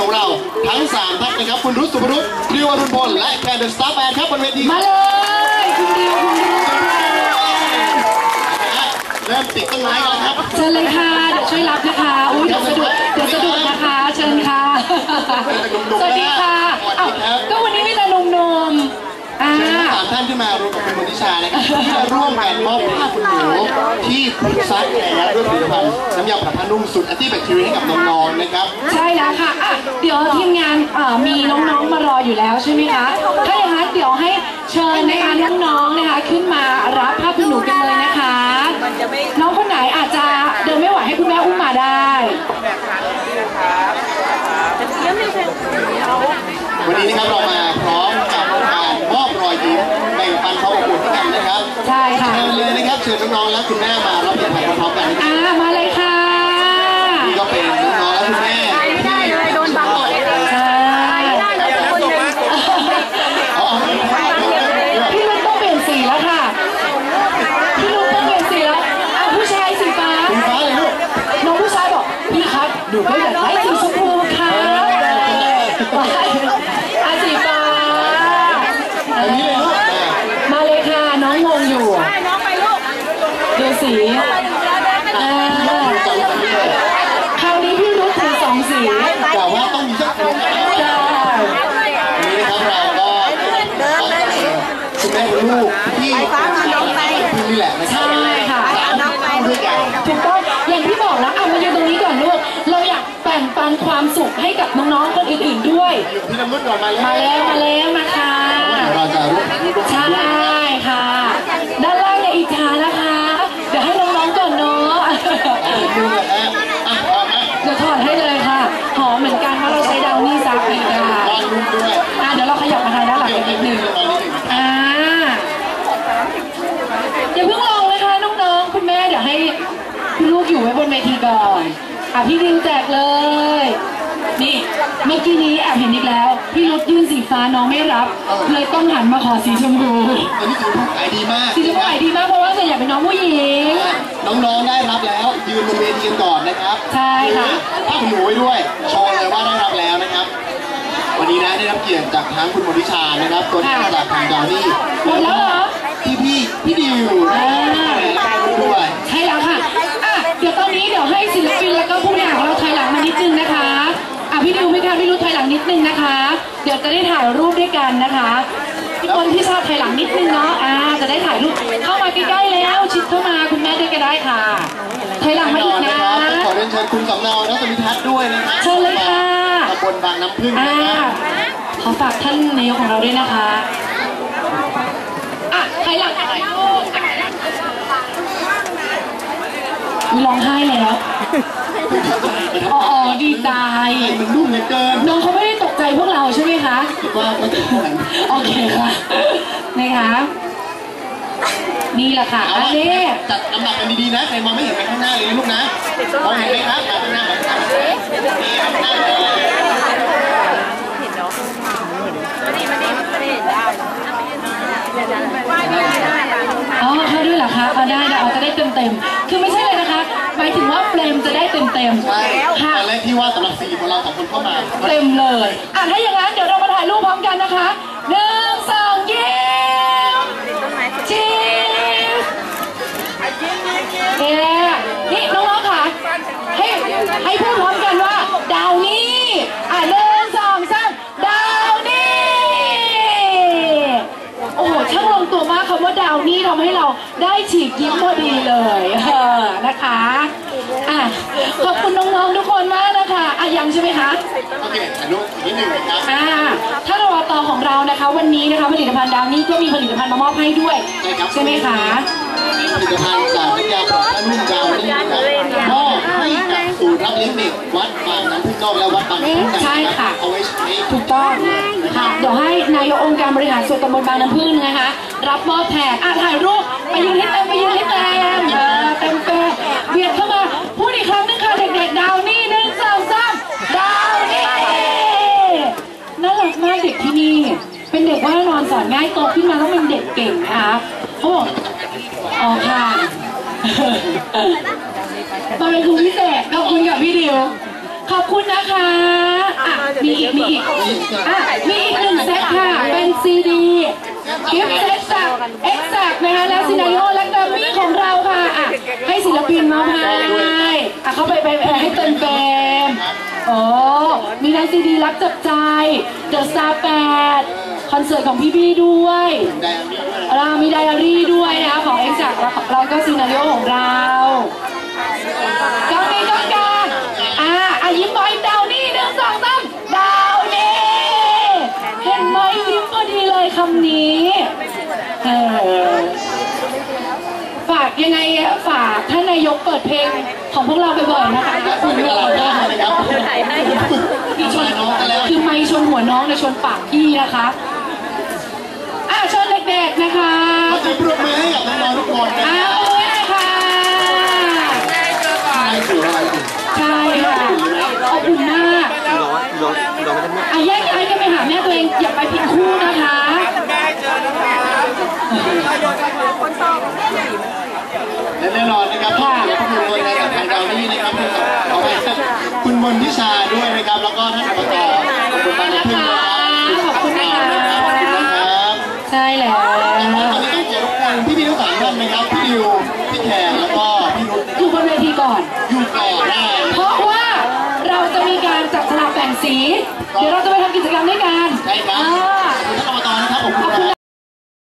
ของเราทั้ง3ท่านนะครับคุณรุษสุภรุษดิวอรุณพลและแกนเดอะสตาร์แบนครับบนเวทีมาเลยคุณดิวคุณดิวเริ่มติดต้นไม้กันแล้วครับเชิญเลยค่ะเดี๋ยวช่วยรับนะคะอุ้ยเดี๋ยวสะดุดเดี๋ยวสะดุดนะคะ เชิญค่ะ สวัสดีค่ะเอ้าก็วันนี้มีแต่หนุ่มๆอ่า เชิญทั้งสามท่านขึ้นมารวมกับคุณมนิชานะครับที่จะร่วมกันมอบผ้าคุณหนูที่คุณซักแล้วด้วยผลิตภัณฑ์น้ำยาปรับผ้านุ่มสูตรแอนตี้แบคทีเรียให้กับน้องๆนะครับ ใช่แล้วค่ะอะ เดี๋ยวทีมงานเอ่อมีน้องๆมารออยู่แล้วใช่ไหมคะ ถ้าอย่างนั้นเดี๋ยวให้เชิญนะคะน้องๆนะคะขึ้นมารับผ้าคุณหนูกันเลยนะคะ น้องคนไหนอาจจะเดินไม่ไหวให้คุณแม่อุ้มมาได้วันนี้นะครับเรามาพร้อม เลยนะครับเชิญน้องๆและคุณแม่มารับผลิตภัณฑ์พร้อมๆกันนะครับอ่ามาเลยค่ะนี่ก็เป็นน้องๆและคุณแม่ที่โดนบังหมด ใช่ อ๋อ พี่ลูกต้องเปลี่ยนสีแล้วค่ะ พี่ลูกต้องเปลี่ยนสีแล้วอะผู้ชายสีฟ้า คุณฟ้าเลยลูก น้องผู้ชายบอกพี่ครับหนูก็อยากได้สีชมพูครับอาสีฟ้า อันนี้เลยลูกอ่า มาเลยค่ะ น้องงงอยู่ดูสีอ่า จำกันเลย คราวนี้พี่รู้ถือสองสี แต่ว่าต้องมีสักคนนะครับ ใช่ วันนี้นะครับเราก็คุณแม่คุณลูกที่นี่แหละนะครับ ใช่ค่ะ ด้วยกัน ถูกต้องอย่างที่บอกแล้วเอามายืนตรงนี้ก่อนลูก เราอยากแบ่งปัน ความสุขให้กับน้องๆคนอื่นๆด้วยอยู่พี่น้ำนุ่นก่อนมาเลยมาแล้วมาแล้วนะคะ เราจะร่วมร่วม ใช่ค่ะ อะพี่ดิวแจกเลย นี่เมื่อกี้นี้แอบเห็นอีกแล้ว พี่รุดยื่นสีฟ้าน้องไม่รับ เลยต้องหันมาขอสีชมพูอันนี้ถือว่าขายดีมากสีชมพูขายดีมากเพราะว่าส่วนใหญ่เป็นน้องผู้หญิง น้องๆได้รับแล้ว ยืนบนเวทีกันก่อนนะครับ ใช่ค่ะถ้าคุณหนูไว้ด้วยโชว์เลยว่าได้รับแล้วนะครับ วันนี้นะได้รับเกียรติจากทั้งคุณมนิชานะครับตัวแทนจากทางดาวนี่หมดแล้วเหรอพี่พี่พี่ดิวนะด้วยใช่แล้วค่ะ ศิลปินแล้วก็ผู้บริหารของเราถอยหลังมานิดนึงนะคะอะพี่ดิวพี่คะพี่รุ้ถอยหลังนิดนึงนะคะ เดี๋ยวจะได้ถ่ายรูปด้วยกันนะคะพี่คนพี่ชาติถอยหลังนิดนึงเนาะอ่าจะได้ถ่ายรูปเข้ามาใกล้ๆแล้วชิดเข้ามาคุณแม่ด้วยก็ได้ค่ะถอยหลังมาแน่นอีอกนนะนะครับต้องขอเรียนเชิญคุณสำเนานักสมิทัศน์ด้วยนะครับเชิญเลยค่ะตำบลบางน้ำพึ่งอ่านะครับขอฝากท่านนายกของเราด้วยนะคะอะถอยหลังถ่ายรูป มีร้องไห้แล้ว อ๋ออ๋อดีใจ มันนุ่มเหลือเกินน้องเขาไม่ได้ตกใจพวกเราใช่ไหมคะ ว่าไม่ถึงไหนโอเคค่ะ นะคะนี่แหละค่ะเอาอันละนี้จัดลำดับกันดีๆนะ ใครมองไม่เห็นไปข้างหน้าเลยนะลูกนะมองเห็นไหมครับมาข้างหน้ามาข้างหน้านี่ข้างหน้าเลยอ๋อเข้าด้วยเหรอคะเอาได้ได้เอาจะได้เต็มเต็มๆ ต็มเต็มๆใช่ค่ะตอนแรกที่ว่าสำหรับสี่ของเราสองคนเข้ามาเต็มเลยอะถ้าอย่างนั้นเดี๋ยวเรามาถ่ายรูปพร้อมกันนะคะหนึ่งสองยิ้มชีสเอ๊ะนี่น้องๆค่ะให้ให้พูดพร้อมกันว่าดาวนี่อะหนึ่งสองสามดาวนี่ โอ้โหช่างลงตั วมากคำว่าดาวนี่ทำให้เราได้ฉีกยิ้มพอดีเลยเออนะคะอะขอบคุณน้องๆทุกคนมากนะคะอะยังใช่ไหมคะโอเคถ่ายรูปอีกนิดหนึ่งนะครับอ่าถ้ารอตอของเรานะคะ วันนี้นะคะผลิตภัณฑ์ดาวนี่ก็มีผลิตภัณฑ์มามอบให้ด้วยใช่ครับใช่ไหมคะผลิตภัณฑ์จากน้ำยาปรับผ้านุ่มดาวนี่นะครับมอบให้กับศูนย์รับเลี้ยงเด็กวัดบางน้ำพึ่งนอกและวัดบางน้ำพึ่งในใช่นะคค่ะรับเอาไว้ใช้ถูกต้อง ค่ะ เดี๋ยวให้นายกองค์การบริหารส่วนตำบลบางน้ำพึ่งนะคะ รับมอบแทนอะถ่ายรูปไปยืนให้เต็มไปยืนให้เต็มเออเต็มเต็มเบียดเข้ามาพูดอีกครั้งหนึงค่ะเด็กๆดาวนี่หนึ่งสองสามดาวนี่น่ารักมากเด็กที่นี่ เป็นเด็กว่านอนสอนง่ายโตขึ้นมาต้องเป็นเด็กเก่งนะคะเขาบอกอ๋อค่ะมาเป็นครูพิเศษขอบคุณกับพี่ดิว ขอบคุณนะคะอะมีอีกมีอีกอะมีอีกหนึ่งเซตค่ะ เป็นซีดีเก็บต์เซตจากเอ็กซ์จากนะคะแล้วซีนาโอและแกรมมี่ของเราค่ะอะให้ศิลปินมาพายอะเขาไปไปให้เติมเต็มโอ้มีทั้งซีดีรักจับใจเดอะซาร์แปดคอนเสิร์ตของพี่พี่ด้วยเรามีไดอารี่ด้วยนะคะของเอ็กซ์จากเราก็ซีนาโอของเรา ยิ้มบอยดาวนี่หนึ่งสองสามดาวนี่เห็นไหมยิ้มพอดีเลยคำนี้เออฝากยังไงฝากท่านนายกเปิดเพลงของพวกเราบ่อยๆนะคะครับคุณเป็นอะไรบ้างนะครับพี่ชนน้องกันแล้วคือไม่ชนหัวน้องแต่ชนปากพี่นะคะอะเชิญเด็กๆนะคะขอเสียงปรบมือให้กับน้องๆทุกคนนะอ้าวโอ้ยค่ะ ให้ถืออะไรอยู่ ใช่ค่ะขอบคุณมาก ร้อนร้อนร้อนไม่ได้หมด อะแยกย้ายกันไปหาแม่ตัวเองอย่าไปผิดคู่นะคะ และแน่นอนนะครับขอบคุณคนในกับทางดาวนี่นะครับคุณขอไปคุณ มนทิชาด้วยนะครับ แล้วก็ท่านอบตขอบคุณมากนะพึ่งนะครับขอบคุณนะคะขอบคุณนะครับใช่แล้วตอนนี้ต้องขอรบกวนพี่พี่ๆทั้งสามท่านนะครับพี่ดิวพี่แขกแล้วก็พี่นุชอยู่บนเวทีก่อน อยู่ก่อนได้เพราะว่าเราจะมีการจับสลากแบ่งสี เดี๋ยวเราจะไปทำกิจกรรมด้วยกันใช่ครับอ่าขอบคุณท่านอบตนะครับขอบขอบคุคุณณ